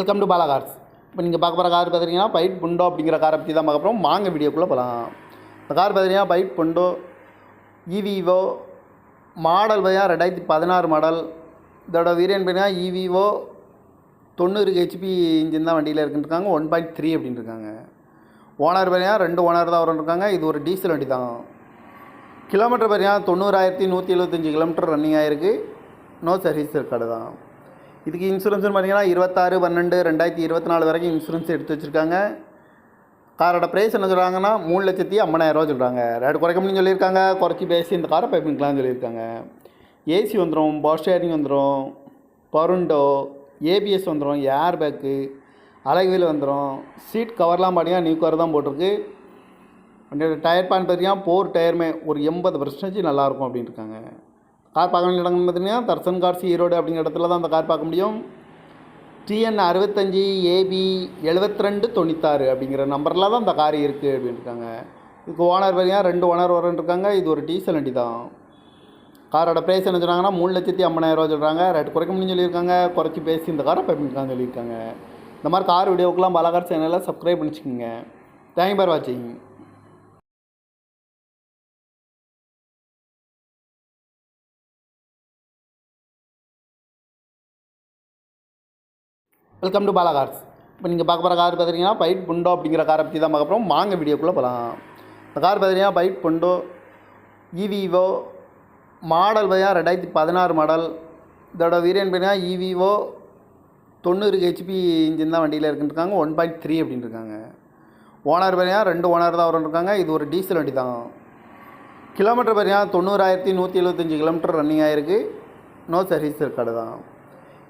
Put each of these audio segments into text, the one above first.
Welcome to Bala cars இப்போ நீங்கள் பார்க்க போகிற கார் பார்த்துட்டிங்கன்னா பைட் புண்டோ அப்படிங்கிற காரை பற்றி தான் பார்க்க போகிறோம் வாங்க வீடியோக்குள்ளே போகலாம் இந்த கார் பார்த்தீங்கன்னா பைட் புண்டோ இவிவோ மாடல் பார்த்தீங்கன்னா ரெண்டாயிரத்தி பதினாறு மாடல் இதோட வீரியன் பார்த்தீங்கன்னா இவிவோ தொண்ணூறு ஹெச்பி இன்ஜின் தான் வண்டியில் இருக்குன்னு இருக்காங்க ஒன் பாயிண்ட் த்ரீ அப்படின்னு இருக்காங்க. ஓனர் பார்த்தீங்கன்னா ரெண்டு ஓனர் தான் வரும்னு இருக்காங்க. இது ஒரு டீசல் வண்டி தான். கிலோமீட்டர் பார்த்தீங்கன்னா தொண்ணூறாயிரத்தி நூற்றி எழுபத்தஞ்சி கிலோமீட்டர் ரன்னிங் ஆகிருக்கு நோ சர்வீஸ் ரெக்கார்டு தான். இதுக்கு இன்சூரன்ஸ்னு பார்த்தீங்கன்னா இருபத்தாறு பன்னெண்டு ரெண்டாயிரத்தி இருபத்தி நாலு வரைக்கும் இன்சூரன்ஸ் எடுத்து வச்சுருக்காங்க. காரோட ப்ரைஸ் என்ன சொல்கிறாங்கன்னா மூணு லட்சத்தி ஐம்பதாயிரரூவா சொல்கிறாங்க ரேட் குறைக்க முடியும் சொல்லியிருக்காங்க. குறைச்சி பேசி இந்த காரை பைப்பிங்கலாம் சொல்லியிருக்காங்க. ஏசி வந்துடும் பவர் ஸ்டேரிங் வந்துடும் பருண்டோ ஏபிஎஸ் வந்துடும் ஏர் பேக்கு அழகுவில் வந்துடும் சீட் கவர்லாம் பார்த்தீங்கன்னா நியூ கவர் தான் போட்டிருக்கு. வண்டியோட டயர் பேன் பார்த்தீங்கன்னா போர் டயருமே ஒரு எண்பது பர்சன்டேஜ் நல்லாயிருக்கும் அப்படின்னு இருக்காங்க. கார் பார்க்க வேண்டிய இடம்னு பார்த்தீங்கன்னா தர்சன் கார்ஸ் ஈரோடு அப்படிங்கிற இடத்துல தான் அந்த கார் பார்க்க முடியும். டிஎன் அறுபத்தஞ்சி ஏபி எழுபத்தி ரெண்டு தொண்ணூத்தாறு அப்படிங்கிற நம்பரில் தான் இந்த கார் இருக்குது அப்படின்னு இருக்காங்க இதுக்கு ஓனர் பார்த்தீங்கன்னா ரெண்டு ஓனர் வரன்னு இருக்காங்க இது ஒரு டீசல் வண்டி தான். காரோட ப்ரைஸ் என்ன சொன்னாங்கன்னா மூணு லட்சத்தி ஐம்பதாயிரரூவா சொல்கிறாங்க ரேட் குறைக்க முடியும்னு சொல்லியிருக்காங்க. குறைச்சி பேசி இந்த காரை பைப்பிங்கலாம் சொல்லியிருக்காங்க. இந்த மாதிரி கார் வீடியோக்கெலாம் பலகார் சேனலில் சப்ஸ்கிரைப் பண்ணிச்சுக்கோங்க. தேங்க் பார் வாட்சிங் வெல்கம் டு பாலா கார்ஸ் இப்போ நீங்கள் பார்க்க போகிற கார் பார்த்தீங்கன்னா பைட் புண்டோ அப்படிங்கிற காரை பற்றி தான் பார்க்க போகிறோம் வாங்க வீடியோக்குள்ளே போகலாம் இந்த கார் பார்த்தீங்கன்னா பைட் புண்டோ இவிவோ மாடல் பார்த்தீங்கன்னா ரெண்டாயிரத்தி பதினாறு மாடல் இதோட வீரியன் பார்த்தீங்கன்னா இவிவோ தொண்ணூறு ஹெச்பி இன்ஜின் தான் வண்டியில் இருக்குன்னு இருக்காங்க. ஒன் பாயிண்ட் த்ரீ அப்படின்னு இருக்காங்க. ஓனர் பார்த்தீங்கன்னா ரெண்டு ஓனர் தான் வரும்னு இருக்காங்க. இது ஒரு டீசல் வண்டி தான். கிலோமீட்டர் பார்த்தீங்கன்னா தொண்ணூறாயிரத்தி நூற்றி எழுபத்தஞ்சி கிலோமீட்டர் ரன்னிங் ஆகிருக்கு நோ சர்வீஸ் ரெக்கார்டு தான்.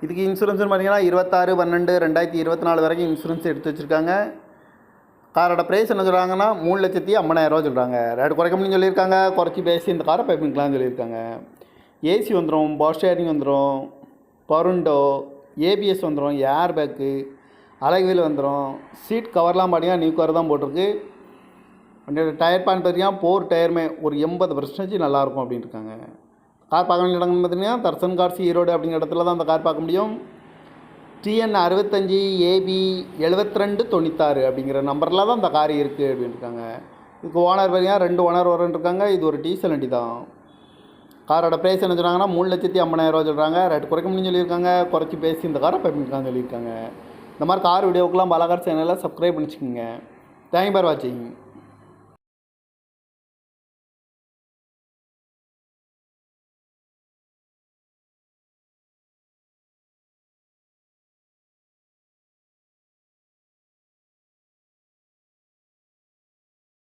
இதுக்கு இன்சூரன்ஸ்னு பார்த்தீங்கன்னா இருபத்தாறு பன்னெண்டு ரெண்டாயிரத்தி இருபத்தி நாலு வரைக்கும் இன்சூரன்ஸ் எடுத்து வச்சுருக்காங்க. காரோட ப்ரைஸ் என்ன சொல்கிறாங்கன்னா மூணு லட்சத்தி ஐம்பதாயிரரூவா சொல்கிறாங்க ரேட் குறைக்க முடியும் சொல்லியிருக்காங்க. குறைச்சி பேசி இந்த காரை பைப்பிங்கலாம்னு சொல்லியிருக்காங்க. ஏசி வந்துடும் பவர் ஸ்டேரிங் வந்துடும் பருண்டோ ஏபிஎஸ் வந்துடும் ஏர் பேக்கு அழகுவில் வந்துடும் சீட் கவர்லாம் பார்த்தீங்கன்னா நியூ கவர் தான் போட்டிருக்கு. வண்டியோட டயர் பான் பார்த்தீங்கன்னா போர் டயருமே ஒரு எண்பது பர்சன்டேஜ் நல்லாயிருக்கும் அப்படின்னு இருக்காங்க. கார் பார்க்க வேண்டிய இடங்கள் பார்த்தீங்கன்னா தர்சன் கார்ஸ் ஈரோடு அப்படிங்கிற இடத்துல தான் அந்த கார் பார்க்க முடியும். டிஎன் அறுபத்தஞ்சி ஏபி எழுபத்தி ரெண்டு தொண்ணூத்தாறு அப்படிங்கிற நம்பரில் தான் இந்த கார் இருக்குது அப்படின்னு இருக்காங்க இதுக்கு ஓனர் பார்த்தீங்கன்னா ரெண்டு ஓனர் வரன்னு இருக்காங்க இது ஒரு டீசல் வண்டி தான். காரோட ப்ரைஸ் என்ன சொன்னாங்கன்னா மூணு லட்சத்தி ஐம்பதாயிரரூவா சொல்கிறாங்க ரேட் குறைக்க முடியும்னு சொல்லியிருக்காங்க. குறைச்சி பேசி இந்த காரை பைப்பிங்கலாம்னு சொல்லியிருக்காங்க. இந்த மாதிரி கார் வீடியோக்கெலாம் பலகார் சேனலில் சப்ஸ்கிரைப் பண்ணிச்சுக்கோங்க. தேங்க் பார் வாட்சிங்